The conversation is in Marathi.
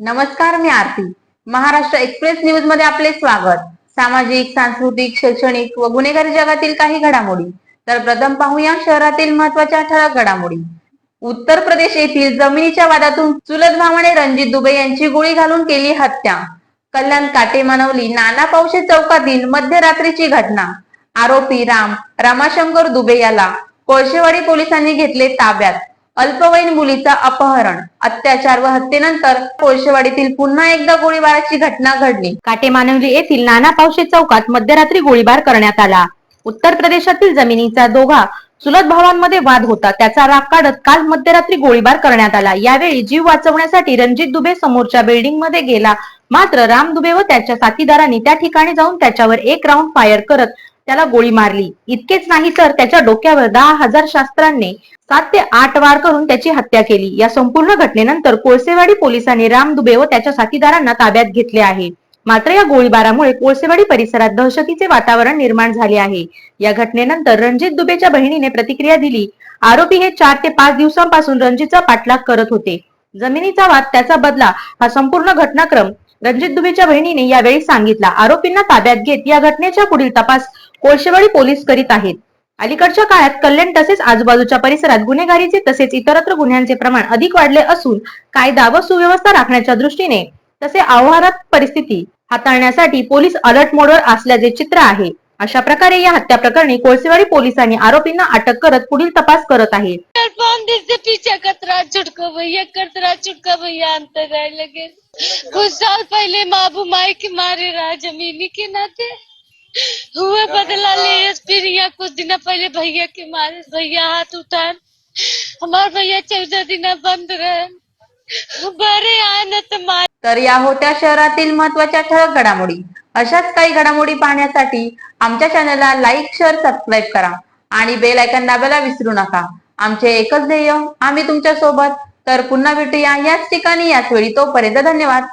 नमस्कार मी आरती. महाराष्ट्र एक्सप्रेस न्यूजमध्ये आपले स्वागत. सामाजिक सांस्कृतिक शैक्षणिक व गुन्हेगारी जगातील काही घडामोडी. तर प्रथम पाहूया शहरातील महत्त्वाच्या ठळक घडामोडी. उत्तर प्रदेश येथील जमिनीच्या वादातून चुलत भावाने रणजित दुबे यांची गोळी घालून केली हत्या. कल्याण काटे मानवली नाना पावशे चौकातील मध्यरात्रीची घटना. आरोपी राम रामाशंकर दुबे याला कोळशेवाडी पोलिसांनी घेतले ताब्यात. अल्पवयीन मुलीचा अपहरण. अत्याचार व हत्येनंतर कोळशेवाडीतील पुन्हा एकदा गोळीबाराची घटना घडली. काटेमानवली येथील नाना पावशे चौकात मध्यरात्री गोळीबार करण्यात आला. उत्तर प्रदेशातील जमिनीचा दोघा चुलत भावांमध्ये वाद होता. त्याचा राग काढत काल मध्यरात्री गोळीबार करण्यात आला. यावेळी जीव वाचवण्यासाठी रणजित दुबे समोरच्या बिल्डिंगमध्ये गेला. मात्र राम दुबे व त्याच्या साथीदारांनी त्या ठिकाणी जाऊन त्याच्यावर एक राऊंड फायर करत त्याला गोळी मारली. इतकेच नाही तर त्याच्या डोक्यावर दहा हजार शास्त्रांनी सात ते आठ वार करून त्याची हत्या केली. या संपूर्ण घटनेनंतर कोळसेवाडी पोलिसांनी राम दुबे व त्याच्या साथीदारांना ताब्यात घेतले आहे. मात्र या गोळीबारामुळे कोळसेवाडी परिसरात दहशतीचे वातावरण निर्माण झाले आहे. या घटनेनंतर रणजित दुबेच्या बहिणीने प्रतिक्रिया दिली. आरोपी हे चार ते पाच दिवसांपासून रणजितचा पाठलाग करत होते. जमिनीचा वाद त्याचा बदला हा संपूर्ण घटनाक्रम रणजित दुबेच्या बहिणीने यावेळी सांगितला. आरोपींना ताब्यात घेत या घटनेच्या पुढील तपास कोळशेवाडी पोलीस करीत आहेत. अलीकडच्या काळात कल्याण तसेच आजूबाजूच्या परिसरात गुन्हेगारीचे तसेच इतरत्र गुन्ह्यांचे प्रमाण अधिक वाढले असून कायदा व सुव्यवस्था राखण्याच्या दृष्टीने तसे आव्हानात परिस्थिती हाताळण्यासाठी पोलीस अलर्ट मोडवर असल्याचे चित्र आहे. अशा प्रकारे या हत्या प्रकरणी कोळसेवाडी पोलिसांनी आरोपींना अटक करत पुढील तपास करत आहे. बॉम्ब पीछे कतरा चुटको भैया भैया अंतर लगे कुछ साल पहले माबू माई के मारे रहा जमीनी के नाते. हुए बदला लिए फिर यहाँ कुछ दिन पहले भैया के मारे भैया हाथ उठाए हमारे भैया चौदह दिन बंद रहे। बरे तो मार तर या होत्या शहरातील महत्त्वाच्या ठळक घडामोडी. अशाच काही घडामोडी पाहण्यासाठी आमच्या चॅनलला लाईक शेअर सबस्क्राईब करा. आणि बेल आयकन दाबायला विसरू नका. आमचे एकच ध्येय आम्ही तुमच्यासोबत तर पुन्हा भेटूया याच ठिकाणी याच वेळी. तोपर्यंत धन्यवाद.